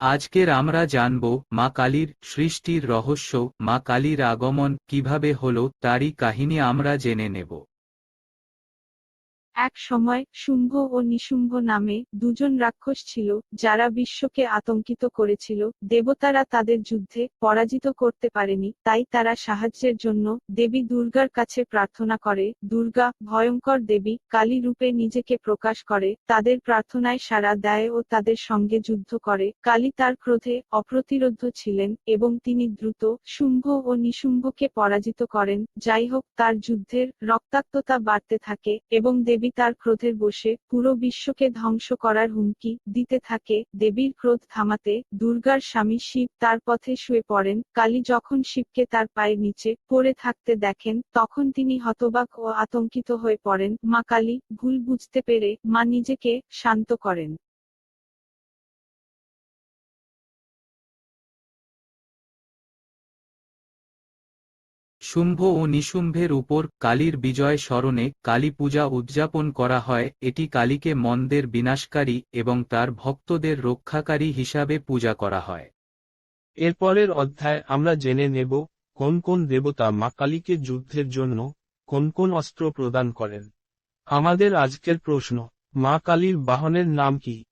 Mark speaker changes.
Speaker 1: আজকের আমরা জানব, মা কালীর সৃষ্টির রহস্য, মা কালীর আগমন কীভাবে হল, তারই কাহিনী আমরা জেনে নেব।
Speaker 2: এক সময় শুম্ভ ও নিশুম্ভ নামে দুজন রাক্ষস ছিল, যারা বিশ্বকে আতঙ্কিত করেছিল। দেবতারা তাদের যুদ্ধে পরাজিত করতে পারেনি, তাই তারা সাহায্যের জন্য দেবী দুর্গার কাছে প্রার্থনা করে। দুর্গা, ভয়ঙ্কর দেবী, কালী রূপে নিজেকে প্রকাশ করে, তাদের প্রার্থনায় সাড়া দেয় ও তাদের সঙ্গে যুদ্ধ করে। কালী তার ক্রোধে অপ্রতিরোধ্য ছিলেন এবং তিনি দ্রুত শুম্ভ ও নিশুম্ভকে পরাজিত করেন। যাই হোক, তার যুদ্ধের রক্তাক্ততা বাড়তে থাকে এবং দেবী তার ক্রোধের বসে, পুরো বিশ্বকে ধ্বংস করার হুমকি দিতে থাকে, দেবীর ক্রোধ থামাতে দুর্গার স্বামী শিব তার পথে শুয়ে পড়েন, কালী যখন শিবকে তার পায়ের নিচে পড়ে থাকতে দেখেন, তখন তিনি হতবাক ও আতঙ্কিত হয়ে পড়েন, মা কালী ভুল বুঝতে পেরে মা নিজেকে শান্ত করেন।
Speaker 1: শুম্ভ ও নিশুম্ভের উপর কালীর বিজয় স্মরণে কালী পূজা উদযাপন করা হয়, এটি কালীকে মন্দের বিনাশকারী এবং তার ভক্তদের রক্ষাকারী হিসাবে পূজা করা হয়।
Speaker 3: এরপরের অধ্যায় আমরা জেনে নেব, কোন কোন দেবতা মা কালীকে যুদ্ধের জন্য কোন কোন অস্ত্র প্রদান করেন। আমাদের আজকের প্রশ্ন, মা কালীর বাহনের নাম কি?